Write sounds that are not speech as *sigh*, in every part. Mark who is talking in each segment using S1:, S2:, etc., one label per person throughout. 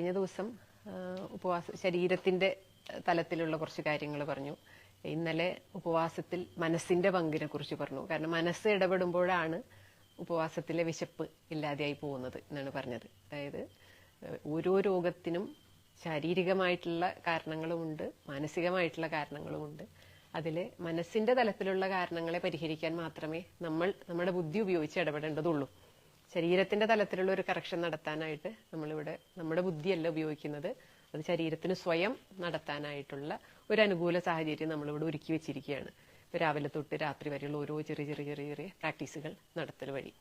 S1: കഴിഞ്ഞ ദിവസം ഉപവാസ ശരീരത്തിന്റെ തലത്തിലുള്ള കുറച്ച് കാര്യങ്ങൾ പറഞ്ഞു. ഇന്നലെ ഉപവാസത്തിൽ മനസ്സിന്റെ പങ്കിനെ കുറിച്ച് പറഞ്ഞു. കാരണം മനസ്സ് ഇടപെടുമ്പോഴാണ് ഉപവാസത്തിലെ വിശപ്പ് ഇല്ലാതെയായി പോകുന്നത് എന്നാണ് പറഞ്ഞത്. അതായത് ഓരോ രോഗത്തിനും ശാരീരികമായിട്ടുള്ള കാരണങ്ങളുമുണ്ട് മാനസികമായിട്ടുള്ള കാരണങ്ങളുമുണ്ട്. അതിൽ മനസ്സിന്റെ തലത്തിലുള്ള കാരണങ്ങളെ പരിഹരിക്കാൻ മാത്രമേ നമ്മൾ നമ്മുടെ ബുദ്ധി ഉപയോഗിച്ച് ഇടപെടേണ്ടതുള്ളൂ. ശരീരത്തിന്റെ തലത്തിലുള്ള ഒരു കറക്ഷൻ നടത്താനായിട്ട് നമ്മളിവിടെ നമ്മുടെ ബുദ്ധിയല്ല ഉപയോഗിക്കുന്നത്. അത് ശരീരത്തിന് സ്വയം നടത്താനായിട്ടുള്ള ഒരു അനുകൂല സാഹചര്യം നമ്മളിവിടെ ഒരുക്കി വെച്ചിരിക്കുകയാണ്. രാവിലെ തൊട്ട് രാത്രി വരെയുള്ള ഓരോ ചെറിയ ചെറിയ ചെറിയ ചെറിയ പ്രാക്ടീസുകൾ നടത്തൽ വഴി.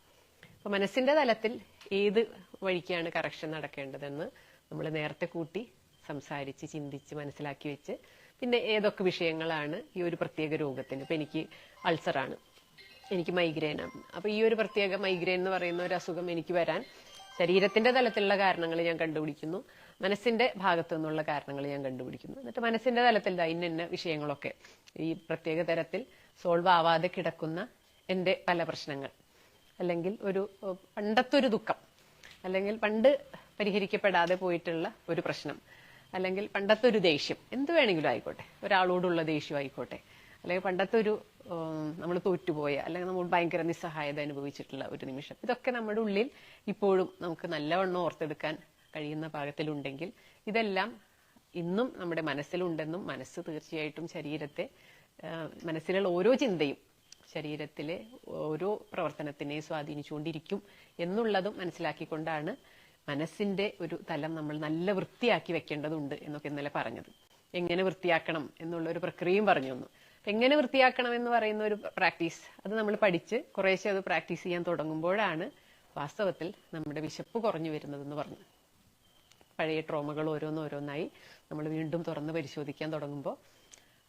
S1: അപ്പൊ മനസ്സിന്റെ തലത്തിൽ ഏത് വഴിക്കാണ് കറക്ഷൻ നടക്കേണ്ടതെന്ന് നമ്മൾ നേരത്തെ കൂട്ടി സംസാരിച്ച് ചിന്തിച്ച് മനസ്സിലാക്കി വെച്ച് പിന്നെ ഏതൊക്കെ വിഷയങ്ങളാണ് ഈ ഒരു പ്രത്യേക രോഗത്തിന്? ഇപ്പൊ എനിക്ക് അൾസറാണ് എനിക്ക് മൈഗ്രെയിനാണ് അപ്പൊ ഈ ഒരു പ്രത്യേക മൈഗ്രെയിൻ എന്ന് പറയുന്ന ഒരു അസുഖം എനിക്ക് വരാൻ ശരീരത്തിന്റെ തലത്തിലുള്ള കാരണങ്ങൾ ഞാൻ കണ്ടുപിടിക്കുന്നു. മനസ്സിന്റെ ഭാഗത്തു നിന്നുള്ള കാരണങ്ങൾ ഞാൻ കണ്ടുപിടിക്കുന്നു. എന്നിട്ട് മനസ്സിന്റെ തലത്തിൽ ഇന്ന ഇന്ന വിഷയങ്ങളൊക്കെ ഈ പ്രത്യേക തരത്തിൽ സോൾവ് ആവാതെ കിടക്കുന്ന എന്റെ പല പ്രശ്നങ്ങൾ. അല്ലെങ്കിൽ ഒരു പണ്ടത്തെ ഒരു ദുഃഖം. അല്ലെങ്കിൽ പണ്ട് പരിഹരിക്കപ്പെടാതെ പോയിട്ടുള്ള ഒരു പ്രശ്നം. അല്ലെങ്കിൽ പണ്ടത്തെ ഒരു ദേഷ്യം. എന്ത് വേണമെങ്കിലും ആയിക്കോട്ടെ. ഒരാളോടുള്ള ദേഷ്യം ആയിക്കോട്ടെ. അല്ലെങ്കിൽ പണ്ടത്തെ ഒരു നമ്മൾ തോറ്റുപോയ അല്ലെങ്കിൽ നമ്മൾ ഭയങ്കര നിസ്സഹായത അനുഭവിച്ചിട്ടുള്ള ഒരു നിമിഷം. ഇതൊക്കെ നമ്മുടെ ഉള്ളിൽ ഇപ്പോഴും നമുക്ക് നല്ലവണ്ണം ഓർത്തെടുക്കാൻ കഴിയുന്ന പാകത്തിലുണ്ടെങ്കിൽ ഇതെല്ലാം ഇന്നും നമ്മുടെ മനസ്സിലുണ്ടെന്നും മനസ്സ് തീർച്ചയായിട്ടും ശരീരത്തെ മനസ്സിലുള്ള ഓരോ ചിന്തയും ശരീരത്തിലെ ഓരോ പ്രവർത്തനത്തിനെ സ്വാധീനിച്ചുകൊണ്ടിരിക്കും എന്നുള്ളതും മനസ്സിലാക്കിക്കൊണ്ടാണ് മനസ്സിന്റെ ഒരു തലം നമ്മൾ നല്ല വൃത്തിയാക്കി വെക്കേണ്ടതുണ്ട് എന്നൊക്കെ ഇന്നലെ പറഞ്ഞത്. എങ്ങനെ വൃത്തിയാക്കണം എന്നുള്ള ഒരു പ്രക്രിയയും പറഞ്ഞു തന്നു. എങ്ങനെ വൃത്തിയാക്കണം എന്ന് പറയുന്ന ഒരു പ്രാക്ടീസ് അത് നമ്മൾ പഠിച്ച് കുറേശ്ശെ അത് പ്രാക്ടീസ് ചെയ്യാൻ തുടങ്ങുമ്പോഴാണ് വാസ്തവത്തിൽ നമ്മുടെ വിശപ്പ് കുറഞ്ഞു വരുന്നതെന്ന് പറഞ്ഞു പഴയ ട്രോമകൾ ഓരോന്നോരോന്നായി നമ്മൾ വീണ്ടും തുറന്ന് പരിശോധിക്കാൻ തുടങ്ങുമ്പോൾ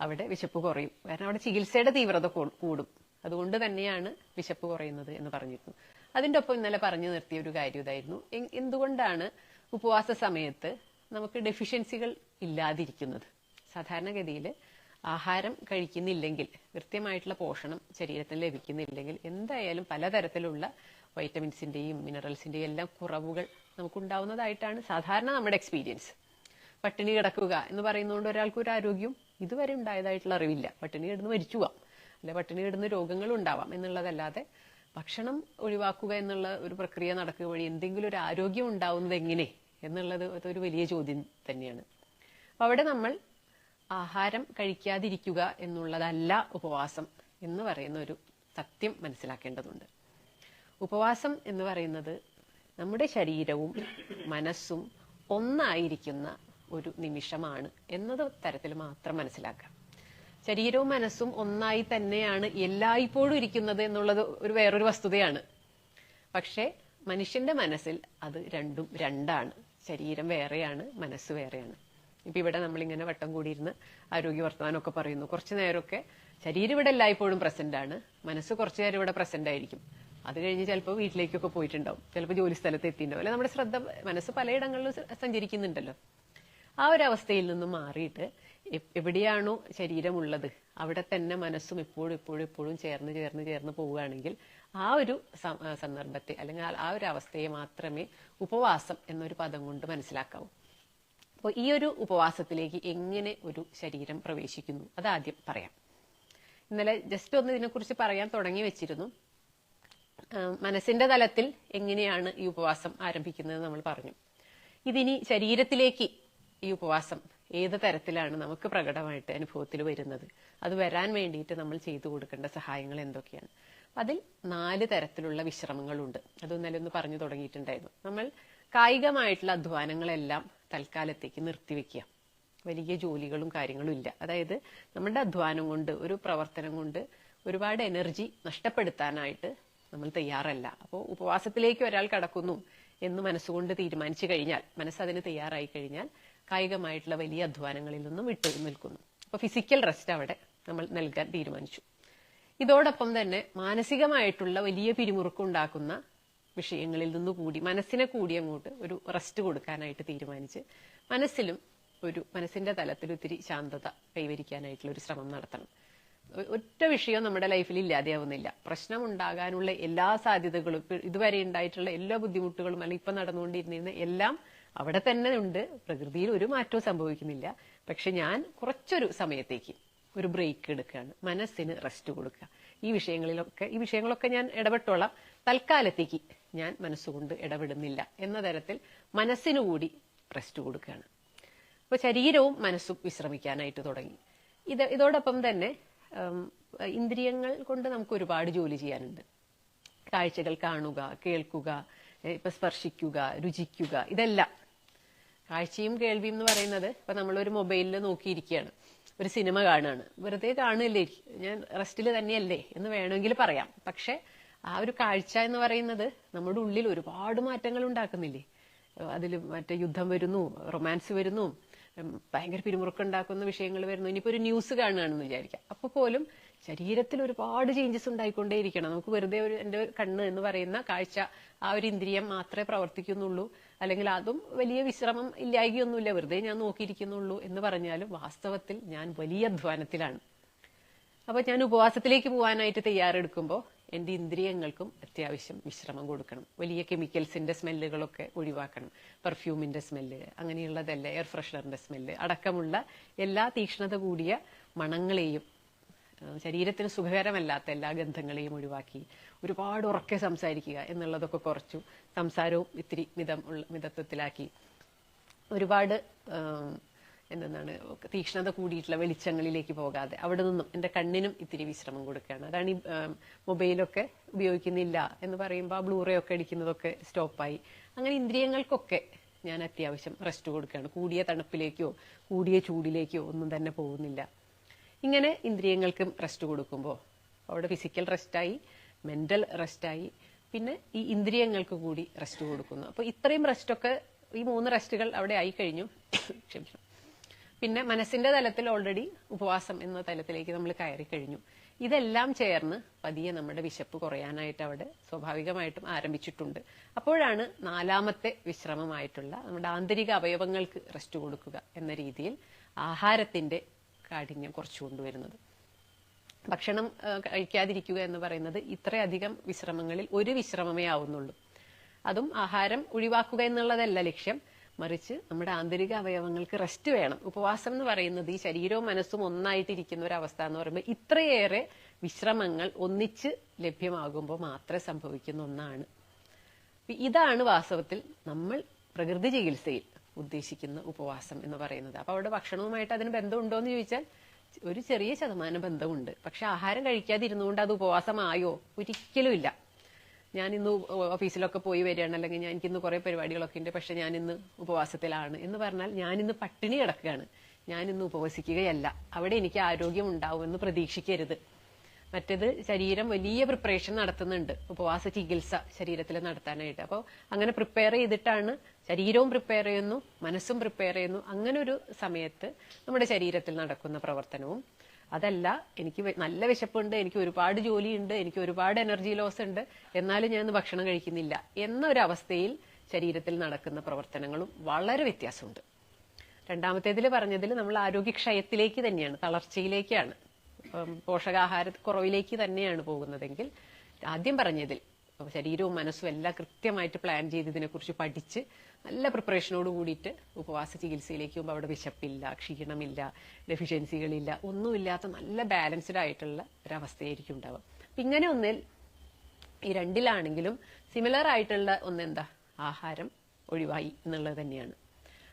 S1: അവിടെ വിശപ്പ് കുറയും. കാരണം അവിടെ ചികിത്സയുടെ തീവ്രത കൂടും. അതുകൊണ്ട് തന്നെയാണ് വിശപ്പ് കുറയുന്നത് എന്ന് പറഞ്ഞിരുന്നു അതിന്റെ ഒപ്പം ഇന്നലെ പറഞ്ഞു നിർത്തിയ ഒരു കാര്യം ഇതായിരുന്നു. എന്തുകൊണ്ടാണ് ഉപവാസ സമയത്ത് നമുക്ക് ഡെഫിഷ്യൻസികൾ ഇല്ലാതിരിക്കുന്നത്? സാധാരണഗതിയിൽ ആഹാരം കഴിക്കുന്നില്ലെങ്കിൽ കൃത്യമായിട്ടുള്ള പോഷണം ശരീരത്തിന് ലഭിക്കുന്നില്ലെങ്കിൽ എന്തായാലും പലതരത്തിലുള്ള വൈറ്റമിൻസിന്റെയും മിനറൽസിന്റെയും എല്ലാം കുറവുകൾ നമുക്കുണ്ടാവുന്നതായിട്ടാണ് സാധാരണ നമ്മുടെ എക്സ്പീരിയൻസ് പട്ടിണി കിടക്കുക എന്ന് പറയുന്നതുകൊണ്ട് ഒരാൾക്ക് ഒരു ആരോഗ്യം ഇതുവരെ ഉണ്ടായതായിട്ടുള്ള അറിവില്ല. പട്ടിണി കിടന്ന് മരിച്ചു പോവാം. അല്ലെ പട്ടിണി കിടന്ന് രോഗങ്ങൾ ഉണ്ടാവാം എന്നുള്ളതല്ലാതെ ഭക്ഷണം ഒഴിവാക്കുക എന്നുള്ള ഒരു പ്രക്രിയ നടക്കുക വഴി എന്തെങ്കിലും ഒരു ആരോഗ്യം ഉണ്ടാവുന്നത് എങ്ങനെ എന്നുള്ളത് അതൊരു വലിയ ചോദ്യം തന്നെയാണ്. അപ്പൊ അവിടെ നമ്മൾ ആഹാരം കഴിക്കാതിരിക്കുക എന്നുള്ളതല്ല ഉപവാസം എന്ന് പറയുന്ന ഒരു സത്യം മനസ്സിലാക്കേണ്ടതുണ്ട്. ഉപവാസം എന്ന് പറയുന്നത് നമ്മുടെ ശരീരവും മനസ്സും ഒന്നായിരിക്കുന്ന ഒരു നിമിഷമാണ് എന്നത് തരത്തിൽ മാത്രം മനസ്സിലാക്കാം ശരീരവും മനസ്സും ഒന്നായി തന്നെയാണ് എല്ലായ്പ്പോഴും ഇരിക്കുന്നത് എന്നുള്ളത് ഒരു വേറൊരു വസ്തുതയാണ്. പക്ഷേ മനുഷ്യന്റെ മനസ്സിൽ അത് രണ്ടും രണ്ടാണ്. ശരീരം വേറെയാണ് മനസ്സ് വേറെയാണ്. ഇപ്പൊ ഇവിടെ നമ്മളിങ്ങനെ വട്ടം കൂടിയിരുന്ന് ആരോഗ്യ വർത്തമാനമൊക്കെ പറയുന്നു. കുറച്ചു നേരമൊക്കെ ശരീരം ഇവിടെ എല്ലായ്പ്പോഴും പ്രസന്റ് ആണ്. മനസ്സ് കുറച്ചു നേരം ഇവിടെ പ്രസന്റ് ആയിരിക്കും. അത് കഴിഞ്ഞ് ചിലപ്പോൾ വീട്ടിലേക്കൊക്കെ പോയിട്ടുണ്ടാവും. ചിലപ്പോൾ ജോലി സ്ഥലത്ത് എത്തിയിട്ടുണ്ടാവും. നമ്മുടെ ശ്രദ്ധ മനസ്സ് പലയിടങ്ങളിലും സഞ്ചരിക്കുന്നുണ്ടല്ലോ. ആ ഒരു അവസ്ഥയിൽ നിന്നും മാറിയിട്ട് എവിടെയാണോ ശരീരമുള്ളത് അവിടെ തന്നെ മനസ്സും എപ്പോഴും എപ്പോഴും എപ്പോഴും ചേർന്ന് ചേർന്ന് ചേർന്ന് പോവുകയാണെങ്കിൽ ആ ഒരു സന്ദർഭത്തെ അല്ലെങ്കിൽ ആ ഒരു അവസ്ഥയെ മാത്രമേ ഉപവാസം എന്നൊരു പദം കൊണ്ട് മനസ്സിലാക്കാവൂ. അപ്പോൾ ഈ ഒരു ഉപവാസത്തിലേക്ക് എങ്ങനെ ഒരു ശരീരം പ്രവേശിക്കുന്നു? അതാദ്യം പറയാം. ഇന്നലെ ജസ്റ്റ് ഒന്ന് ഇതിനെക്കുറിച്ച് പറയാൻ തുടങ്ങി വെച്ചിരുന്നു. മനസ്സിന്റെ തലത്തിൽ എങ്ങനെയാണ് ഈ ഉപവാസം ആരംഭിക്കുന്നത് നമ്മൾ പറഞ്ഞു. ഇതിനി ശരീരത്തിലേക്ക് ഈ ഉപവാസം ഏത് തരത്തിലാണ് നമുക്ക് പ്രകടമായിട്ട് അനുഭവത്തിൽ വരുന്നത്? അത് വരാൻ വേണ്ടിയിട്ട് നമ്മൾ ചെയ്തു കൊടുക്കേണ്ട സഹായങ്ങൾ എന്തൊക്കെയാണ്? അതിൽ നാല് തരത്തിലുള്ള വിശ്രമങ്ങളുണ്ട്. അത് ഒന്ന് പറഞ്ഞു തുടങ്ങിയിട്ടുണ്ടായിരുന്നു. നമ്മൾ കായികമായിട്ടുള്ള അധ്വാനങ്ങളെല്ലാം തൽക്കാലത്തേക്ക് നിർത്തിവെക്കുക വലിയ ജോലികളും കാര്യങ്ങളും ഇല്ല. അതായത് നമ്മുടെ അധ്വാനം കൊണ്ട് ഒരു പ്രവർത്തനം കൊണ്ട് ഒരുപാട് എനർജി നഷ്ടപ്പെടുത്താനായിട്ട് നമ്മൾ തയ്യാറല്ല. അപ്പോൾ ഉപവാസത്തിലേക്ക് ഒരാൾ കടക്കുന്നു എന്ന് മനസ്സുകൊണ്ട് തീരുമാനിച്ചു കഴിഞ്ഞാൽ മനസ്സതിന് തയ്യാറായി കഴിഞ്ഞാൽ കായികമായിട്ടുള്ള വലിയ അധ്വാനങ്ങളിൽ നിന്നും വിട്ടു നിൽക്കുന്നു. അപ്പൊ ഫിസിക്കൽ റെസ്റ്റ് അവിടെ നമ്മൾ നൽകാൻ തീരുമാനിച്ചു. ഇതോടൊപ്പം തന്നെ മാനസികമായിട്ടുള്ള വലിയ പിരിമുറുക്കുണ്ടാക്കുന്ന വിഷയങ്ങളിൽ നിന്നുകൂടി മനസ്സിനെ കൂടി അങ്ങോട്ട് ഒരു റെസ്റ്റ് കൊടുക്കാനായിട്ട് തീരുമാനിച്ച് മനസ്സിലും ഒരു മനസ്സിന്റെ തലത്തിൽ ഒത്തിരി ശാന്തത കൈവരിക്കാനായിട്ടുള്ള ഒരു ശ്രമം നടത്തണം. ഒറ്റ വിഷയം നമ്മുടെ ലൈഫിൽ ഇല്ലാതെയാവുന്നില്ല. പ്രശ്നം ഉണ്ടാകാനുള്ള എല്ലാ സാധ്യതകളും ഇതുവരെ ഉണ്ടായിട്ടുള്ള എല്ലാ ബുദ്ധിമുട്ടുകളും അല്ലെങ്കിൽ ഇപ്പൊ നടന്നുകൊണ്ടിരുന്ന എല്ലാം അവിടെ തന്നെ ഉണ്ട്. പ്രകൃതിയിൽ ഒരു മാറ്റവും സംഭവിക്കുന്നില്ല. പക്ഷെ ഞാൻ കുറച്ചൊരു സമയത്തേക്ക് ഒരു ബ്രേക്ക് എടുക്കുകയാണ്. മനസ്സിന് റെസ്റ്റ് കൊടുക്കുക. ഈ വിഷയങ്ങളിലൊക്കെ ഈ വിഷയങ്ങളൊക്കെ ഞാൻ ഇടപെട്ടോളാം. തൽക്കാലത്തേക്ക് ഞാൻ മനസ്സുകൊണ്ട് ഇടപെടുന്നില്ല എന്ന തരത്തിൽ മനസ്സിനു കൂടി റെസ്റ്റ് കൊടുക്കുകയാണ്. അപ്പൊ ശരീരവും മനസ്സും വിശ്രമിക്കാനായിട്ട് തുടങ്ങി. ഇത് ഇതോടൊപ്പം തന്നെ ഇന്ദ്രിയങ്ങൾ കൊണ്ട് നമുക്ക് ഒരുപാട് ജോലി ചെയ്യാനുണ്ട്. കാഴ്ചകൾ കാണുക കേൾക്കുക ഇപ്പൊ സ്പർശിക്കുക രുചിക്കുക ഇതെല്ലാം. കാഴ്ചയും കേൾവിയും എന്ന് പറയുന്നത് ഇപ്പൊ നമ്മളൊരു മൊബൈലിൽ നോക്കിയിരിക്കുകയാണ്. ഒരു സിനിമ കാണുകയാണ്. വെറുതെ കാണുകയല്ലേ ഞാൻ റെസ്റ്റിൽ തന്നെയല്ലേ എന്ന് വേണമെങ്കിൽ പറയാം. പക്ഷെ ആ ഒരു കാഴ്ച എന്ന് പറയുന്നത് നമ്മുടെ ഉള്ളിൽ ഒരുപാട് മാറ്റങ്ങൾ ഉണ്ടാക്കുന്നില്ലേ? അതിൽ മറ്റേ യുദ്ധം വരുന്നു റൊമാൻസ് വരുന്നു ഭയങ്കര പിരിമുറുക്കം ഉണ്ടാക്കുന്ന വിഷയങ്ങൾ വരുന്നു. ഇനിയിപ്പോ ഒരു ന്യൂസ് കാണുകയാണെന്ന് വിചാരിക്കാം. അപ്പൊ പോലും ശരീരത്തിൽ ഒരുപാട് ചേഞ്ചസ് ഉണ്ടായിക്കൊണ്ടേയിരിക്കണം. നമുക്ക് വെറുതെ ഒരു എന്റെ കണ്ണ് എന്ന് പറയുന്ന കാഴ്ച ആ ഒരു ഇന്ദ്രിയം മാത്രമേ പ്രവർത്തിക്കുന്നുള്ളൂ. അല്ലെങ്കിൽ അതും വലിയ വിശ്രമം ഇല്ലായികയൊന്നുമില്ല. വെറുതെ ഞാൻ നോക്കിയിരിക്കുന്നുള്ളൂ എന്ന് പറഞ്ഞാലും വാസ്തവത്തിൽ ഞാൻ വലിയ അധ്വാനത്തിലാണ്. അപ്പൊ ഞാൻ ഉപവാസത്തിലേക്ക് പോകാനായിട്ട് തയ്യാറെടുക്കുമ്പോൾ എന്റെ ഇന്ദ്രിയങ്ങൾക്കും അത്യാവശ്യം വിശ്രമം കൊടുക്കണം. വലിയ കെമിക്കൽസിന്റെ സ്മെല്ലുകളൊക്കെ ഒഴിവാക്കണം. പെർഫ്യൂമിന്റെ സ്മെല്ല് അങ്ങനെയുള്ളതല്ല എയർ ഫ്രഷ്നറിന്റെ സ്മെല്ല് അടക്കമുള്ള എല്ലാ തീക്ഷ്ണത കൂടിയ മണങ്ങളെയും ശരീരത്തിന് സുഖകരമല്ലാത്ത എല്ലാ ഗന്ധങ്ങളെയും ഒഴിവാക്കി ഒരുപാട് ഉറക്കെ സംസാരിക്കുക എന്നുള്ളതൊക്കെ കുറച്ചു സംസാരവും ഇത്തിരി മിതം മിതത്വത്തിലാക്കി. ഒരുപാട് എന്താണ് തീക്ഷ്ണത കൂടിയിട്ടുള്ള വെളിച്ചങ്ങളിലേക്ക് പോകാതെ അവിടെ നിന്നും എന്റെ കണ്ണിനും ഇത്തിരി വിശ്രമം കൊടുക്കുകയാണ്. അതാണ് ഈ മൊബൈലൊക്കെ ഉപയോഗിക്കുന്നില്ല എന്ന് പറയുമ്പോൾ ആ ബ്ലൂറേ ഒക്കെ അടിക്കുന്നതൊക്കെ സ്റ്റോപ്പായി. അങ്ങനെ ഇന്ദ്രിയങ്ങൾക്കൊക്കെ ഞാൻ അത്യാവശ്യം റെസ്റ്റ് കൊടുക്കുകയാണ്. കൂടിയ തണുപ്പിലേക്കോ കൂടിയ ചൂടിലേക്കോ ഒന്നും തന്നെ പോകുന്നില്ല. ഇങ്ങനെ ഇന്ദ്രിയങ്ങൾക്കും റെസ്റ്റ് കൊടുക്കുമ്പോൾ അവിടെ ഫിസിക്കൽ റെസ്റ്റായി മെന്റൽ റെസ്റ്റായി പിന്നെ ഈ ഇന്ദ്രിയങ്ങൾക്ക് കൂടി റെസ്റ്റ് കൊടുക്കുന്നു. അപ്പോൾ ഇത്രയും റെസ്റ്റൊക്കെ ഈ മൂന്ന് റെസ്റ്റുകൾ അവിടെ ആയി കഴിഞ്ഞു. *coughs* ക്ഷമിക്കണം. പിന്നെ മനസ്സിന്റെ തലത്തിൽ ഓൾറെഡി ഉപവാസം എന്ന തലത്തിലേക്ക് നമ്മൾ കയറി കഴിഞ്ഞു. ഇതെല്ലാം ചേർന്ന് പതിയെ നമ്മുടെ വിശപ്പ് കുറയാനായിട്ട് അവിടെ സ്വാഭാവികമായിട്ടും ആരംഭിച്ചിട്ടുണ്ട്. അപ്പോഴാണ് നാലാമത്തെ വിശ്രമമായിട്ടുള്ള നമ്മുടെ ആന്തരിക അവയവങ്ങൾക്ക് റെസ്റ്റ് കൊടുക്കുക എന്ന രീതിയിൽ ആഹാരത്തിന്റെ കാഠിന്യം കുറച്ചു കൊണ്ടുവരുന്നത്. ഭക്ഷണം കഴിക്കാതിരിക്കുക എന്ന് പറയുന്നത് ഇത്രയധികം വിശ്രമങ്ങളിൽ ഒരു വിശ്രമമേ ആവുന്നുള്ളൂ. അതും ആഹാരം ഒഴിവാക്കുക എന്നുള്ളതല്ല ലക്ഷ്യം. മറിച്ച് നമ്മുടെ ആന്തരിക അവയവങ്ങൾക്ക് റെസ്റ്റ് വേണം. ഉപവാസം എന്ന് പറയുന്നത് ഈ ശരീരവും മനസ്സും ഒന്നായിട്ടിരിക്കുന്ന ഒരു അവസ്ഥ എന്ന് പറയുമ്പോൾ ഇത്രയേറെ വിശ്രമങ്ങൾ ഒന്നിച്ച് ലഭ്യമാകുമ്പോൾ മാത്രമേ സംഭവിക്കുന്ന ഒന്നാണ്. ഇതാണ് വാസ്തവത്തിൽ നമ്മൾ പ്രകൃതി ചികിത്സയിൽ ഉദ്ദേശിക്കുന്ന ഉപവാസം എന്ന് പറയുന്നത്. അപ്പൊ അവിടെ ഭക്ഷണവുമായിട്ട് അതിന് ബന്ധമുണ്ടോ എന്ന് ചോദിച്ചാൽ ഒരു ചെറിയ ശതമാനം ബന്ധമുണ്ട്. പക്ഷെ ആഹാരം കഴിക്കാതിരുന്നുകൊണ്ട് അത് ഉപവാസമായോ? ഒരിക്കലും ഇല്ല. ഞാൻ ഇന്ന് ഓഫീസിലൊക്കെ പോയി വരികയാണ്. അല്ലെങ്കിൽ ഞാൻ എനിക്കിന്ന് കുറെ പരിപാടികളൊക്കെ ഉണ്ട്. പക്ഷെ ഞാൻ ഇന്ന് ഉപവാസത്തിലാണ്. എന്ന് പറഞ്ഞാൽ ഞാൻ ഇന്ന് പട്ടിണി കിടക്കുകയാണ്. ഞാൻ ഇന്ന് ഉപവസിക്കുകയല്ല. അവിടെ എനിക്ക് ആരോഗ്യം ഉണ്ടാവുമെന്ന് പ്രതീക്ഷിക്കരുത്. മറ്റേത് ശരീരം വലിയ പ്രിപ്പറേഷൻ നടത്തുന്നുണ്ട്. ഉപവാസ ചികിത്സ ശരീരത്തിൽ നടത്താനായിട്ട്. അപ്പോൾ അങ്ങനെ പ്രിപ്പയർ ചെയ്തിട്ടാണ് ശരീരവും പ്രിപ്പയർ ചെയ്യുന്നു മനസ്സും പ്രിപ്പയർ ചെയ്യുന്നു. അങ്ങനെ ഒരു സമയത്ത് നമ്മുടെ ശരീരത്തിൽ നടക്കുന്ന പ്രവർത്തനവും അതല്ല എനിക്ക് നല്ല വിശപ്പുണ്ട് എനിക്ക് ഒരുപാട് ജോലിയുണ്ട് എനിക്ക് ഒരുപാട് എനർജി ലോസ് ഉണ്ട് എന്നാലും ഞാൻ ഭക്ഷണം കഴിക്കുന്നില്ല എന്നൊരവസ്ഥയിൽ ശരീരത്തിൽ നടക്കുന്ന പ്രവർത്തനങ്ങളും വളരെ വ്യത്യാസമുണ്ട്. രണ്ടാമത്തേതിൽ പറഞ്ഞതിൽ നമ്മൾ ആരോഗ്യക്ഷയത്തിലേക്ക് തന്നെയാണ് തളർച്ചയിലേക്കാണ്. പോഷകാഹാര കുറവിലേക്ക് തന്നെയാണ് പോകുന്നതെങ്കിൽ ആദ്യം പറഞ്ഞതിൽ ശരീരവും മനസ്സും എല്ലാം കൃത്യമായിട്ട് പ്ലാൻ ചെയ്ത് ഇതിനെക്കുറിച്ച് പഠിച്ച് നല്ല പ്രിപ്പറേഷനോട് കൂടിയിട്ട് ഉപവാസ ചികിത്സയിലേക്ക് പോകുമ്പോൾ അവിടെ വിശപ്പില്ല ക്ഷീണമില്ല ഡെഫിഷ്യൻസികളില്ല ഒന്നുമില്ലാത്ത നല്ല ബാലൻസ്ഡ് ആയിട്ടുള്ള ഒരവസ്ഥയായിരിക്കും ഉണ്ടാവുക. അപ്പം ഇങ്ങനെ ഒന്നിൽ ഈ രണ്ടിലാണെങ്കിലും സിമിലർ ആയിട്ടുള്ള ഒന്നെന്താ? ആഹാരം ഒഴിവായി എന്നുള്ളത് തന്നെയാണ്.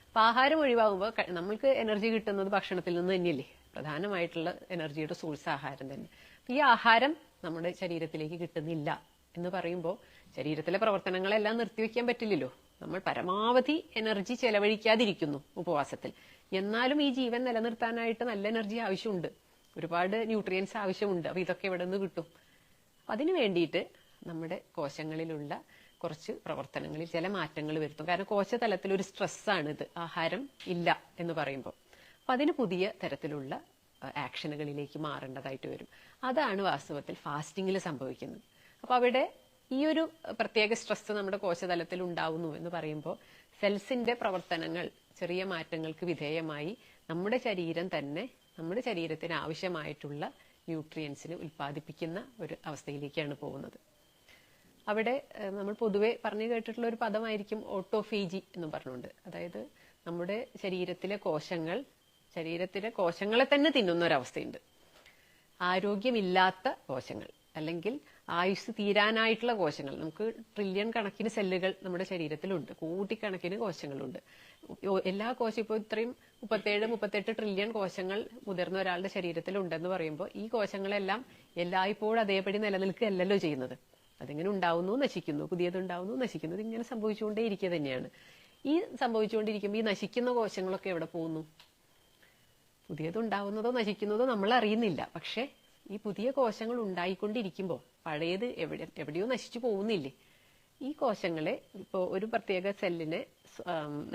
S1: അപ്പൊ ആഹാരം ഒഴിവാകുമ്പോൾ നമ്മൾക്ക് എനർജി കിട്ടുന്നത് ഭക്ഷണത്തിൽ നിന്ന് തന്നെയല്ലേ? പ്രധാനമായിട്ടുള്ള എനർജിയുടെ സോഴ്സ് ആഹാരം തന്നെ. ഈ ആഹാരം നമ്മുടെ ശരീരത്തിലേക്ക് കിട്ടുന്നില്ല. എന്ന് പറയുമ്പോൾ ശരീരത്തിലെ പ്രവർത്തനങ്ങളെല്ലാം നിർത്തിവെക്കാൻ പറ്റില്ലല്ലോ. നമ്മൾ പരമാവധി എനർജി ചെലവഴിക്കാതിരിക്കുന്നു ഉപവാസത്തിൽ. എന്നാലും ഈ ജീവൻ നിലനിർത്താനായിട്ട് നല്ല എനർജി ആവശ്യമുണ്ട്. ഒരുപാട് ന്യൂട്രിയൻസ് ആവശ്യമുണ്ട്. അപ്പൊ ഇതൊക്കെ ഇവിടെ നിന്ന് കിട്ടും? അതിനു വേണ്ടിയിട്ട് നമ്മുടെ കോശങ്ങളിലുള്ള കുറച്ച് പ്രവർത്തനങ്ങളിൽ ചില മാറ്റങ്ങൾ വരുത്തും. കാരണം കോശതലത്തിൽ ഒരു സ്ട്രെസ്സാണ് ഇത്. ആഹാരം ഇല്ല എന്ന് പറയുമ്പോൾ അപ്പൊ അതിന് പുതിയ തരത്തിലുള്ള ആക്ഷനുകളിലേക്ക് മാറേണ്ടതായിട്ട് വരും. അതാണ് വാസ്തവത്തിൽ ഫാസ്റ്റിങ്ങിൽ സംഭവിക്കുന്നത്. അപ്പൊ അവിടെ ഈ ഒരു പ്രത്യേക സ്ട്രെസ് നമ്മുടെ കോശതലത്തിൽ ഉണ്ടാവുന്നു എന്ന് പറയുമ്പോൾ സെൽസിന്റെ പ്രവർത്തനങ്ങൾ ചെറിയ മാറ്റങ്ങൾക്ക് വിധേയമായി നമ്മുടെ ശരീരം തന്നെ നമ്മുടെ ശരീരത്തിന് ആവശ്യമായിട്ടുള്ള ന്യൂട്രിയൻസിന് ഉൽപ്പാദിപ്പിക്കുന്ന ഒരു അവസ്ഥയിലേക്കാണ് പോകുന്നത്. അവിടെ നമ്മൾ പൊതുവെ പറഞ്ഞു കേട്ടിട്ടുള്ള ഒരു പദമായിരിക്കും ഓട്ടോഫീജി എന്ന് പറഞ്ഞുകൊണ്ട്. അതായത് നമ്മുടെ ശരീരത്തിലെ കോശങ്ങൾ ശരീരത്തിലെ കോശങ്ങളെ തന്നെ തിന്നുന്ന ഒരവസ്ഥയുണ്ട് ആരോഗ്യമില്ലാത്ത കോശങ്ങൾ. അല്ലെങ്കിൽ ആയുസ് തീരാനായിട്ടുള്ള കോശങ്ങൾ. നമുക്ക് ട്രില്യൺ കണക്കിന് സെല്ലുകൾ നമ്മുടെ ശരീരത്തിലുണ്ട്. കോടിക്കണക്കിന് കോശങ്ങളുണ്ട്. എല്ലാ കോശം ഇപ്പോൾ ഇത്രയും മുപ്പത്തേഴ് മുപ്പത്തെട്ട് ട്രില്യൺ കോശങ്ങൾ മുതിർന്ന ഒരാളുടെ ശരീരത്തിലുണ്ടെന്ന് പറയുമ്പോൾ ഈ കോശങ്ങളെല്ലാം എല്ലായ്പ്പോഴും അതേപടി നിലനിൽക്കുകയല്ലല്ലോ ചെയ്യുന്നത്. അതിങ്ങനെ ഉണ്ടാവുന്നു നശിക്കുന്നു. പുതിയതുണ്ടാവുന്നു നശിക്കുന്നു. ഇങ്ങനെ സംഭവിച്ചുകൊണ്ടേ ഇരിക്കുക തന്നെയാണ്. ഈ സംഭവിച്ചുകൊണ്ടിരിക്കുമ്പോൾ ഈ നശിക്കുന്ന കോശങ്ങളൊക്കെ എവിടെ പോകുന്നു? പുതിയതുണ്ടാവുന്നതോ നശിക്കുന്നതോ നമ്മൾ അറിയുന്നില്ല. പക്ഷെ ഈ പുതിയ കോശങ്ങൾ ഉണ്ടായിക്കൊണ്ടിരിക്കുമ്പോൾ പഴയത് എവിടെ എവിടെയോ നശിച്ചു പോകുന്നില്ലേ? ഈ കോശങ്ങളെ ഇപ്പോൾ ഒരു പ്രത്യേക സെല്ലിനെ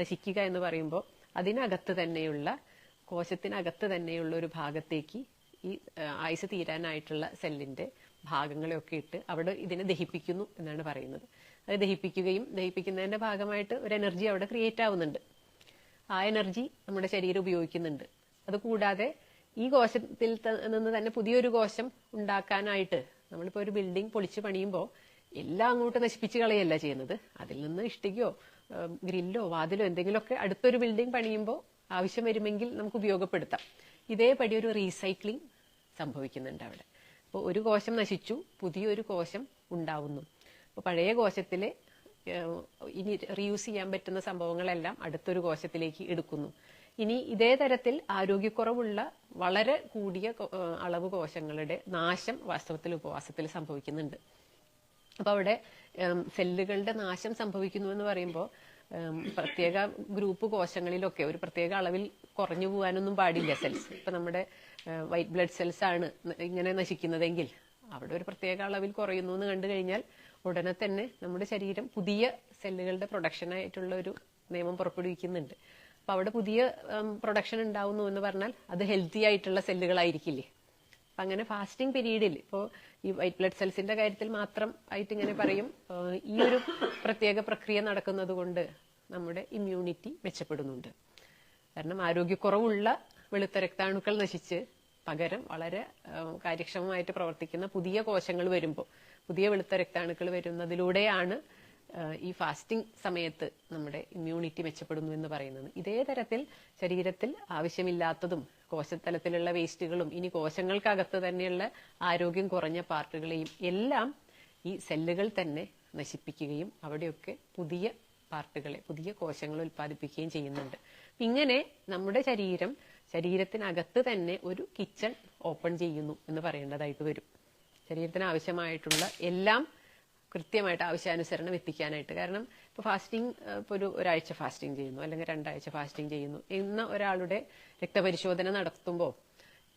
S1: നശിക്കുക എന്ന് പറയുമ്പോൾ അതിനകത്ത് തന്നെയുള്ള കോശത്തിനകത്ത് തന്നെയുള്ള ഒരു ഭാഗത്തേക്ക് ഈ ആയുസ് തീരാനായിട്ടുള്ള സെല്ലിന്റെ ഭാഗങ്ങളെയൊക്കെ ഇട്ട് അവിടെ ഇതിനെ ദഹിപ്പിക്കുന്നു എന്നാണ് പറയുന്നത്. അത് ദഹിപ്പിക്കുകയും ദഹിപ്പിക്കുന്നതിന്റെ ഭാഗമായിട്ട് ഒരു എനർജി അവിടെ ക്രിയേറ്റ് ആവുന്നുണ്ട്. ആ എനർജി നമ്മുടെ ശരീരം ഉപയോഗിക്കുന്നുണ്ട്. അതുകൂടാതെ ഈ കോശത്തിൽ നിന്ന് തന്നെ പുതിയൊരു കോശം ഉണ്ടാക്കാനായിട്ട് നമ്മളിപ്പോ ഒരു ബിൽഡിംഗ് പൊളിച്ച് പണിയുമ്പോൾ എല്ലാം അങ്ങോട്ട് നശിപ്പിച്ച് കളയല്ല ചെയ്യുന്നത്. അതിൽ നിന്ന് ഇഷ്ടികയോ ഗ്രില്ലോ വാതിലോ എന്തെങ്കിലുമൊക്കെ അടുത്തൊരു ബിൽഡിംഗ് പണിയുമ്പോൾ ആവശ്യം വരുമെങ്കിൽ നമുക്ക് ഉപയോഗപ്പെടുത്താം. ഇതേപടി ഒരു റീസൈക്ലിംഗ് സംഭവിക്കുന്നുണ്ട് അവിടെ. അപ്പോൾ ഒരു കോശം നശിച്ചു പുതിയൊരു കോശം ഉണ്ടാവുന്നു. അപ്പോൾ പഴയ കോശത്തിലെ ഇനി റീയൂസ് ചെയ്യാൻ പറ്റുന്ന സംഭവങ്ങളെല്ലാം അടുത്തൊരു കോശത്തിലേക്ക് എടുക്കുന്നു. ഇനി ഇതേ തരത്തിൽ ആരോഗ്യക്കുറവുള്ള വളരെ കൂടിയ അളവ് കോശങ്ങളുടെ നാശം വാസ്തവത്തിൽ ഉപവാസത്തിൽ സംഭവിക്കുന്നുണ്ട്. അപ്പൊ അവിടെ സെല്ലുകളുടെ നാശം സംഭവിക്കുന്നു എന്ന് പറയുമ്പോൾ പ്രത്യേക ഗ്രൂപ്പ് കോശങ്ങളിലൊക്കെ ഒരു പ്രത്യേക അളവിൽ കുറഞ്ഞു പോകാനൊന്നും പാടില്ല സെൽസ്. ഇപ്പൊ നമ്മുടെ വൈറ്റ് ബ്ലഡ് സെൽസ് ആണ് ഇങ്ങനെ നശിക്കുന്നതെങ്കിൽ അവിടെ ഒരു പ്രത്യേക അളവിൽ കുറയുന്നു എന്ന് കണ്ടു കഴിഞ്ഞാൽ ഉടനെ തന്നെ നമ്മുടെ ശരീരം പുതിയ സെല്ലുകളുടെ പ്രൊഡക്ഷൻ ആയിട്ടുള്ള ഒരു നിയമം പുറപ്പെടുവിക്കുന്നുണ്ട്. അപ്പൊ അവിടെ പുതിയ പ്രൊഡക്ഷൻ ഉണ്ടാവുന്നു എന്ന് പറഞ്ഞാൽ അത് ഹെൽത്തി ആയിട്ടുള്ള സെല്ലുകളായിരിക്കില്ലേ അപ്പൊ അങ്ങനെ ഫാസ്റ്റിംഗ് പീരീഡിൽ ഇപ്പോൾ ഈ വൈറ്റ് ബ്ലഡ് സെൽസിന്റെ കാര്യത്തിൽ മാത്രം ആയിട്ട് ഇങ്ങനെ പറയും. ഈ ഒരു പ്രത്യേക പ്രക്രിയ നടക്കുന്നത് കൊണ്ട് നമ്മുടെ ഇമ്മ്യൂണിറ്റി മെച്ചപ്പെടുന്നുണ്ട്. കാരണം ആരോഗ്യക്കുറവുള്ള വെളുത്ത രക്താണുക്കൾ നശിച്ച് പകരം വളരെ കാര്യക്ഷമമായിട്ട് പ്രവർത്തിക്കുന്ന പുതിയ കോശങ്ങൾ വരുമ്പോൾ പുതിയ വെളുത്ത രക്താണുക്കൾ വരുന്നതിലൂടെയാണ് ഈ ഫാസ്റ്റിംഗ് സമയത്ത് നമ്മുടെ ഇമ്മ്യൂണിറ്റി മെച്ചപ്പെടുന്നു എന്ന് പറയുന്നത്. ഇതേ തരത്തിൽ ശരീരത്തിൽ ആവശ്യമില്ലാത്തതും കോശത്തലത്തിലുള്ള വേസ്റ്റുകളും ഇനി കോശങ്ങൾക്കകത്ത് തന്നെയുള്ള ആരോഗ്യം കുറഞ്ഞ പാർട്ടുകളെയും എല്ലാം ഈ സെല്ലുകൾ തന്നെ നശിപ്പിക്കുകയും അവിടെയൊക്കെ പുതിയ പാർട്ടുകളെ പുതിയ കോശങ്ങൾ ഉൽപ്പാദിപ്പിക്കുകയും ചെയ്യുന്നുണ്ട്. ഇങ്ങനെ നമ്മുടെ ശരീരം ശരീരത്തിനകത്ത് തന്നെ ഒരു കിച്ചൺ ഓപ്പൺ ചെയ്യുന്നു എന്ന് പറയേണ്ടതായിട്ട് വരും. ശരീരത്തിന് ആവശ്യമായിട്ടുള്ള എല്ലാം കൃത്യമായിട്ട് ആവശ്യാനുസരണം എത്തിക്കാനായിട്ട്. കാരണം ഇപ്പൊ ഫാസ്റ്റിംഗ് ഇപ്പൊ ഒരു ഒരാഴ്ച ഫാസ്റ്റിംഗ് ചെയ്യുന്നു അല്ലെങ്കിൽ രണ്ടാഴ്ച ഫാസ്റ്റിംഗ് ചെയ്യുന്നു എന്ന ഒരാളുടെ രക്തപരിശോധന നടത്തുമ്പോൾ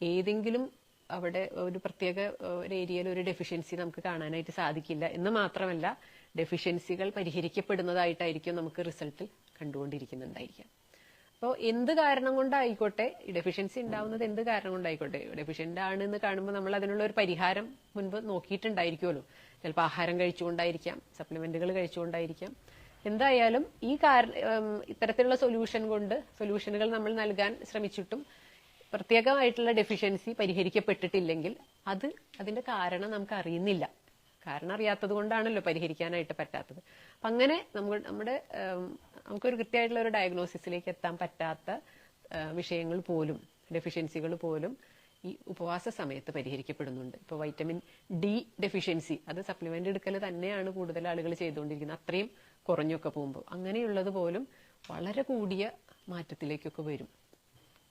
S1: ഏതെങ്കിലും അവിടെ ഒരു പ്രത്യേക ഒരു ഏരിയയിൽ ഒരു ഡെഫിഷ്യൻസി നമുക്ക് കാണാനായിട്ട് സാധിക്കില്ല എന്ന് മാത്രമല്ല ഡെഫിഷ്യൻസികൾ പരിഹരിക്കപ്പെടുന്നതായിട്ടായിരിക്കും നമുക്ക് റിസൾട്ടിൽ കണ്ടുകൊണ്ടിരിക്കുന്നുണ്ടായിരിക്കാം അപ്പോൾ എന്ത് കാരണം കൊണ്ടായിക്കോട്ടെ ഡെഫിഷ്യൻസി ഉണ്ടാവുന്നത് എന്ത് കാരണം കൊണ്ടായിക്കോട്ടെ ഡെഫിഷ്യന്റ് ആണ് എന്ന് കാണുമ്പോൾ നമ്മൾ അതിനുള്ള ഒരു പരിഹാരം മുൻപ് നോക്കിയിട്ടുണ്ടായിരിക്കുമല്ലോ. ചിലപ്പോൾ ആഹാരം കഴിച്ചുകൊണ്ടായിരിക്കാം സപ്ലിമെന്റുകൾ കഴിച്ചുകൊണ്ടായിരിക്കാം. എന്തായാലും ഈ കാരണം ഇത്തരത്തിലുള്ള സൊല്യൂഷൻ കൊണ്ട് സൊല്യൂഷനുകൾ നമ്മൾ നൽകാൻ ശ്രമിച്ചിട്ടും പ്രത്യേകമായിട്ടുള്ള ഡെഫിഷ്യൻസി പരിഹരിക്കപ്പെട്ടിട്ടില്ലെങ്കിൽ അത് അതിന്റെ കാരണം നമുക്ക് അറിയുന്നില്ല. കാരണം അറിയാത്തത് കൊണ്ടാണല്ലോ പരിഹരിക്കാനായിട്ട് പറ്റാത്തത്. അപ്പൊ അങ്ങനെ നമ്മൾ നമ്മുടെ നമുക്കൊരു കൃത്യമായിട്ടുള്ള ഒരു ഡയഗ്നോസിസിലേക്ക് എത്താൻ പറ്റാത്ത വിഷയങ്ങൾ പോലും ഡെഫിഷ്യൻസികൾ പോലും ഈ ഉപവാസ സമയത്ത് പരിഹരിക്കപ്പെടുന്നുണ്ട്. ഇപ്പോൾ വൈറ്റമിൻ ഡി ഡെഫിഷ്യൻസി അത് സപ്ലിമെന്റ് എടുക്കൽ തന്നെയാണ് കൂടുതൽ ആളുകൾ ചെയ്തുകൊണ്ടിരിക്കുന്നത്. അത്രയും കുറഞ്ഞൊക്കെ പോകുമ്പോൾ. അങ്ങനെയുള്ളത് പോലും വളരെ കൂടിയ മാറ്റത്തിലേക്കൊക്കെ വരും.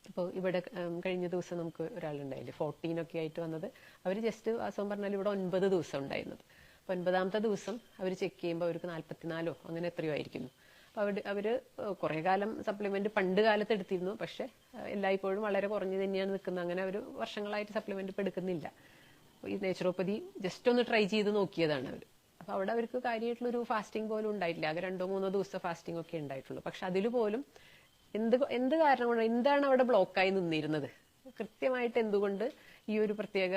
S1: ഇപ്പോൾ ഇവിടെ കഴിഞ്ഞ ദിവസം നമുക്ക് ഒരാളുണ്ടായില്ലേ ഫോർട്ടീൻ ഒക്കെ ആയിട്ട് വന്നത്. അവർ ജസ്റ്റ് വാസം പറഞ്ഞാൽ ഇവിടെ ഒൻപത് ദിവസം ഉണ്ടായിരുന്നത്. അപ്പോൾ ഒൻപതാമത്തെ ദിവസം അവർ ചെക്ക് ചെയ്യുമ്പോൾ അവർക്ക് നാൽപ്പത്തിനാലോ അങ്ങനെ എത്രയോ ആയിരിക്കുന്നു. അപ്പോൾ അവർ അവർ കുറേ കാലം സപ്ലിമെന്റ് പണ്ട് കാലത്ത് എടുത്തിരുന്നു. പക്ഷേ എല്ലായ്പ്പോഴും വളരെ കുറഞ്ഞു തന്നെയാണ് നിൽക്കുന്നത്. അങ്ങനെ അവർ വർഷങ്ങളായിട്ട് സപ്ലിമെന്റ് ഇപ്പൊ എടുക്കുന്നില്ല. ഈ നേച്ചുറോപ്പതി ജസ്റ്റ് ഒന്ന് ട്രൈ ചെയ്ത് നോക്കിയതാണ് അവർ അപ്പൊ അവിടെ അവർക്ക് കാര്യമായിട്ടുള്ള ഒരു ഫാസ്റ്റിംഗ് പോലും ഉണ്ടായിട്ടില്ല. ആകെ രണ്ടോ മൂന്നോ ദിവസം ഫാസ്റ്റിംഗ് ഒക്കെ ഉണ്ടായിട്ടുള്ളൂ. പക്ഷെ അതിൽ പോലും എന്ത് എന്ത് കാരണം കൊണ്ടാണ് എന്താണ് അവിടെ ബ്ലോക്കായി നിന്നിരുന്നത്? കൃത്യമായിട്ട് എന്തുകൊണ്ട് ഈ ഒരു പ്രത്യേക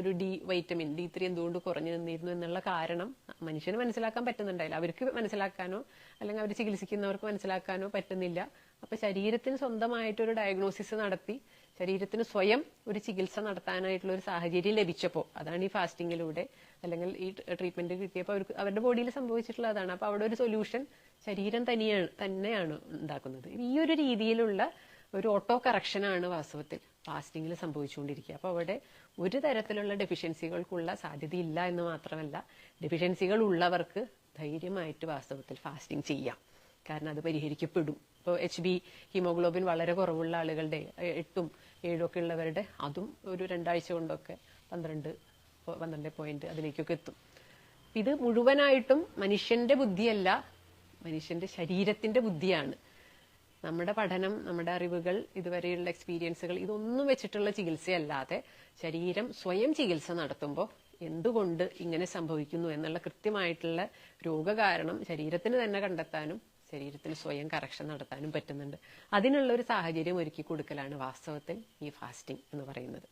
S1: ഒരു ഡി വൈറ്റമിൻ ഡി ത്രീ എന്തുകൊണ്ട് കുറഞ്ഞു നിന്നിരുന്നു എന്നുള്ള കാരണം മനുഷ്യന് മനസ്സിലാക്കാൻ പറ്റുന്നുണ്ടായില്ല. അവർക്ക് മനസ്സിലാക്കാനോ അല്ലെങ്കിൽ അവർ ചികിത്സിക്കുന്നവർക്ക് മനസ്സിലാക്കാനോ പറ്റുന്നില്ല. അപ്പൊ ശരീരത്തിന് സ്വന്തമായിട്ടൊരു ഡയഗ്നോസിസ് നടത്തി ശരീരത്തിന് സ്വയം ഒരു ചികിത്സ നടത്താനായിട്ടുള്ള ഒരു സാഹചര്യം ലഭിച്ചപ്പോൾ അതാണ് ഈ ഫാസ്റ്റിങ്ങിലൂടെ അല്ലെങ്കിൽ ഈ ട്രീറ്റ്മെന്റ് കിട്ടിയപ്പോൾ അവർക്ക് അവരുടെ ബോഡിയിൽ സംഭവിച്ചിട്ടുള്ളതാണ് അപ്പൊ അവിടെ ഒരു സൊല്യൂഷൻ ശരീരം തന്നെയാണ് തന്നെയാണ് ഉണ്ടാക്കുന്നത്. ഈ ഒരു രീതിയിലുള്ള ഒരു ഓട്ടോ കറക്ഷനാണ് വാസ്തവത്തിൽ. ഫാസ്റ്റിങ്ങിൽ സംഭവിച്ചുകൊണ്ടിരിക്കുക. അപ്പോൾ അവിടെ ഒരു തരത്തിലുള്ള ഡെഫിഷ്യൻസികൾക്കുള്ള സാധ്യതയില്ല എന്ന് മാത്രമല്ല ഡെഫിഷ്യൻസികൾ ഉള്ളവർക്ക് ധൈര്യമായിട്ട് വാസ്തവത്തിൽ ഫാസ്റ്റിംഗ് ചെയ്യാം. കാരണം അത് പരിഹരിക്കപ്പെടും. ഇപ്പോൾ എച്ച് ബി ഹീമോഗ്ലോബിൻ വളരെ കുറവുള്ള ആളുകളുടെ എട്ടും ഏഴും ഒക്കെ ഉള്ളവരുടെ അതും ഒരു രണ്ടാഴ്ച കൊണ്ടൊക്കെ പന്ത്രണ്ട് പന്ത്രണ്ട് പോയിന്റ് അതിലേക്കൊക്കെ എത്തും. ഇത് മുഴുവനായിട്ടും മനുഷ്യന്റെ ബുദ്ധിയല്ല മനുഷ്യന്റെ ശരീരത്തിന്റെ ബുദ്ധിയാണ്. നമ്മുടെ പഠനം നമ്മുടെ അറിവുകൾ ഇതുവരെയുള്ള എക്സ്പീരിയൻസുകൾ ഇതൊന്നും വെച്ചിട്ടുള്ള ചികിത്സയല്ലാതെ ശരീരം സ്വയം ചികിത്സ നടത്തുമ്പോൾ എന്തുകൊണ്ട് ഇങ്ങനെ സംഭവിക്കുന്നു എന്നുള്ള കൃത്യമായിട്ടുള്ള രോഗകാരണം ശരീരത്തിന് തന്നെ കണ്ടെത്താനും ശരീരത്തിന് സ്വയം കറക്ഷൻ നടത്താനും പറ്റുന്നുണ്ട്. അതിനുള്ള ഒരു സാഹചര്യം ഒരുക്കി കൊടുക്കലാണ് വാസ്തവത്തിൽ ഈ ഫാസ്റ്റിംഗ് എന്ന് പറയുന്നത്.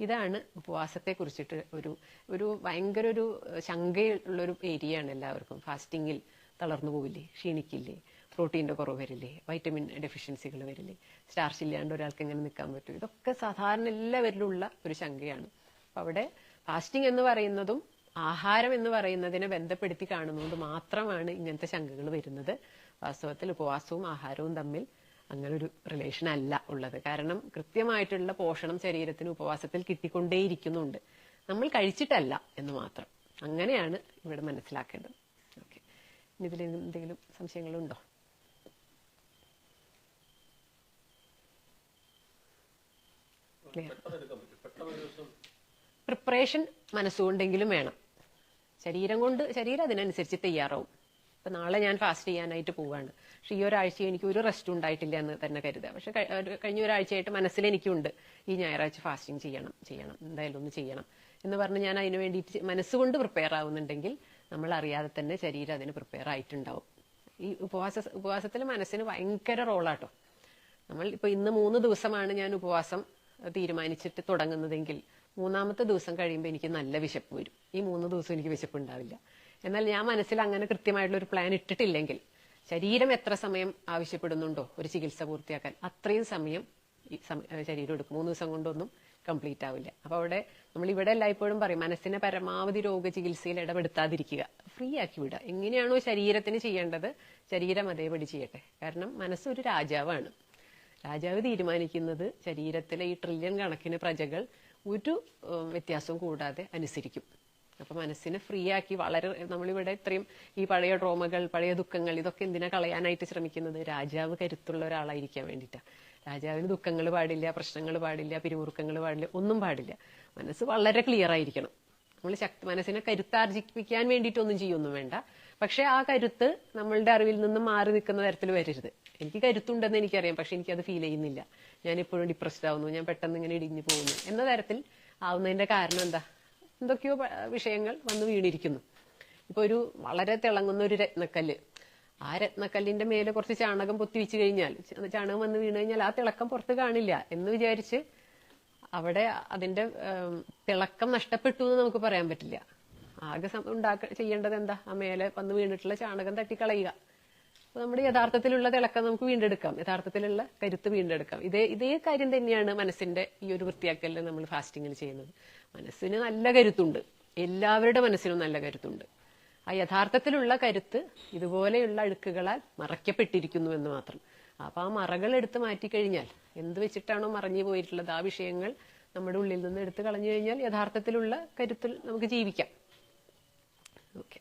S1: ഇതാണ് ഉപവാസത്തെ കുറിച്ചിട്ട് ഒരു ഒരു ഭയങ്കര ഒരു ശങ്കയുള്ള ഒരു ഏരിയ എല്ലാവർക്കും. ഫാസ്റ്റിങ്ങിൽ തളർന്നു പോവില്ലേ? ക്ഷീണിക്കില്ലേ? പ്രോട്ടീന്റെ കുറവ് വരില്ലേ? വൈറ്റമിൻ ഡെഫിഷ്യൻസികൾ വരില്ലേ? സ്റ്റാർച്ച് ഇല്ലാണ്ട് ഒരാൾക്ക് എങ്ങനെ നിൽക്കാൻ പറ്റും? ഇതൊക്കെ സാധാരണ എല്ലാവരിലുള്ള ഒരു ശങ്കയാണ്. അപ്പോൾ അവിടെ ഫാസ്റ്റിംഗ് എന്ന് പറയുന്നതും ആഹാരം എന്ന് പറയുന്നതിനെ ബന്ധപ്പെടുത്തി കാണുന്നതുകൊണ്ട് മാത്രമാണ് ഇങ്ങനത്തെ ശങ്കകൾ വരുന്നത്. വാസ്തവത്തിൽ ഉപവാസവും ആഹാരവും തമ്മിൽ അങ്ങനെ ഒരു റിലേഷൻ അല്ല ഉള്ളത്. കാരണം കൃത്യമായിട്ടുള്ള പോഷണം ശരീരത്തിന് ഉപവാസത്തിൽ കിട്ടിക്കൊണ്ടേയിരിക്കുന്നുണ്ട്. നമ്മൾ കഴിച്ചിട്ടല്ല എന്ന് മാത്രം. അങ്ങനെയാണ് ഇവിടെ മനസ്സിലാക്കേണ്ടത്. ഓക്കെ ഇതിൽ എന്തെങ്കിലും സംശയങ്ങളുണ്ടോ? ക്ലിയർ പ്രിപ്പറേഷൻ മനസ്സുകൊണ്ടെങ്കിലും വേണം. ശരീരം കൊണ്ട് ശരീരം അതിനനുസരിച്ച് തയ്യാറാവും. ഇപ്പൊ നാളെ ഞാൻ ഫാസ്റ്റ് ചെയ്യാനായിട്ട് പോവാണ്. പക്ഷെ ഈ ഒരാഴ്ച എനിക്ക് ഒരു റെസ്റ്റ് ഉണ്ടായിട്ടില്ല എന്ന് തന്നെ കരുതുക. പക്ഷെ കഴിഞ്ഞ ഒരാഴ്ചയായിട്ട് മനസ്സിൽ എനിക്കുണ്ട്. ഈ ഞായറാഴ്ച ഫാസ്റ്റിംഗ് ചെയ്യണം ചെയ്യണം എന്തായാലും ഒന്ന് ചെയ്യണം എന്ന് പറഞ്ഞ് ഞാൻ അതിന് വേണ്ടിയിട്ട് മനസ്സുകൊണ്ട് പ്രിപ്പയർ ആവുന്നുണ്ടെങ്കിൽ നമ്മൾ അറിയാതെ തന്നെ ശരീരം അതിന് പ്രിപ്പയർ ആയിട്ടുണ്ടാവും. ഈ ഉപവാസ ഉപവാസത്തിൽ മനസ്സിന് ഭയങ്കര റോളാട്ടോ നമ്മൾ ഇപ്പൊ ഇന്ന് മൂന്ന് ദിവസമാണ് ഞാൻ ഉപവാസം തീരുമാനിച്ചിട്ട് തുടങ്ങുന്നതെങ്കിൽ മൂന്നാമത്തെ ദിവസം കഴിയുമ്പോൾ എനിക്ക് നല്ല വിശപ്പ് വരും. ഈ മൂന്ന് ദിവസം എനിക്ക് വിശപ്പ് ഉണ്ടാവില്ല എന്നാൽ ഞാൻ മനസ്സിൽ അങ്ങനെ കൃത്യമായിട്ടുള്ള ഒരു പ്ലാൻ ഇട്ടിട്ടില്ലെങ്കിൽ ശരീരം എത്ര സമയം ആവശ്യപ്പെടുന്നുണ്ടോ ഒരു ചികിത്സ പൂർത്തിയാക്കാൻ അത്രയും സമയം ശരീരം എടുക്കും. മൂന്ന് ദിവസം കൊണ്ടൊന്നും കംപ്ലീറ്റ് ആവില്ല. അപ്പൊ അവിടെ നമ്മൾ ഇവിടെ എല്ലായ്പ്പോഴും പറയും മനസ്സിനെ പരമാവധി രോഗ ചികിത്സയിൽ ഇടപെടുത്താതിരിക്കുക. ഫ്രീ ആക്കി വിടുക. എങ്ങനെയാണോ ശരീരത്തിന് ചെയ്യേണ്ടത് ശരീരം അതേപടി ചെയ്യട്ടെ. കാരണം മനസ്സൊരു രാജാവാണ്. രാജാവ് തീരുമാനിക്കുന്നത് ശരീരത്തിലെ ഈ ട്രില്യൺ കണക്കിന് പ്രജകൾ ഒരു വ്യത്യാസവും കൂടാതെ അനുസരിക്കും. അപ്പൊ മനസ്സിനെ ഫ്രീ ആക്കി വളരെ നമ്മളിവിടെ ഇത്രയും ഈ പഴയ ഡ്രോമകൾ പഴയ ദുഃഖങ്ങൾ ഇതൊക്കെ എന്തിനാ കളയാനായിട്ട് ശ്രമിക്കുന്നത്? രാജാവ് കരുത്തുള്ള ഒരാളായിരിക്കാൻ വേണ്ടിയിട്ടാണ് രാജാവിന് ദുഃഖങ്ങൾ പാടില്ല പ്രശ്നങ്ങൾ പാടില്ല പിരിമുറുക്കങ്ങൾ പാടില്ല ഒന്നും പാടില്ല. മനസ്സ് വളരെ ക്ലിയർ ആയിരിക്കണം. നമ്മൾ ശക്തി മനസ്സിനെ കരുത്താർജിപ്പിക്കാൻ വേണ്ടിയിട്ടൊന്നും ചെയ്യൊന്നും വേണ്ട. പക്ഷെ ആ കരുത്ത് നമ്മളുടെ അറിവിൽ നിന്ന് മാറി നിൽക്കുന്ന തരത്തിൽ വരരുത്. എനിക്ക് കരുത്തുണ്ടെന്ന് എനിക്കറിയാം പക്ഷെ എനിക്കത് ഫീൽ ചെയ്യുന്നില്ല. ഞാൻ എപ്പോഴും ഡിപ്രസ്ഡ് ആവുന്നു ഞാൻ പെട്ടെന്ന് ഇങ്ങനെ ഇടിഞ്ഞു പോകുന്നു. എന്ന തരത്തിൽ ആവുന്നതിന്റെ കാരണം എന്താ? എന്തൊക്കെയോ വിഷയങ്ങൾ വന്ന് വീണിരിക്കുന്നു. ഇപ്പൊ ഒരു വളരെ തിളങ്ങുന്ന ഒരു രത്നക്കല്ല്. ആ രത്നക്കല്ലിന്റെ മേലെ കുറച്ച് ചാണകം പൊത്തി വെച്ച് കഴിഞ്ഞാൽ ചാണകം വന്ന് വീണ് കഴിഞ്ഞാൽ ആ തിളക്കം പുറത്ത് കാണില്ല എന്ന് വിചാരിച്ച് അവിടെ അതിന്റെ തിളക്കം നഷ്ടപ്പെട്ടു എന്ന് നമുക്ക് പറയാൻ പറ്റില്ല. സം- ഉണ്ടാക്ക ചെയ്യേണ്ടത് എന്താ? ആ മേലെ വന്ന് വീണിട്ടുള്ള ചാണകം തട്ടിക്കളയുക. അപ്പൊ നമ്മുടെ യഥാർത്ഥത്തിലുള്ള തിളക്കം നമുക്ക് വീണ്ടെടുക്കാം. യഥാർത്ഥത്തിലുള്ള കരുത്ത് വീണ്ടെടുക്കാം. ഇതേ ഇതേ കാര്യം തന്നെയാണ് മനസ്സിന്റെ ഈ ഒരു വൃത്തിയാക്കലിൽ നമ്മൾ ഫാസ്റ്റിങ്ങിൽ ചെയ്യുന്നത്. മനസ്സിന് നല്ല കരുത്തുണ്ട്. എല്ലാവരുടെ മനസ്സിനും നല്ല കരുത്തുണ്ട്. ആ യഥാർത്ഥത്തിലുള്ള കരുത്ത് ഇതുപോലെയുള്ള അഴുക്കുകളാൽ മറയ്ക്കപ്പെട്ടിരിക്കുന്നു എന്ന് മാത്രം. അപ്പൊ ആ മറകൾ എടുത്ത് മാറ്റിക്കഴിഞ്ഞാൽ എന്ത് വെച്ചിട്ടാണോ മറഞ്ഞു പോയിട്ടുള്ളത്? ആ വിഷയങ്ങൾ നമ്മുടെ ഉള്ളിൽ നിന്ന് എടുത്തു കളഞ്ഞു കഴിഞ്ഞാൽ യഥാർത്ഥത്തിലുള്ള കരുത്തിൽ നമുക്ക് ജീവിക്കാം. ഓക്കെ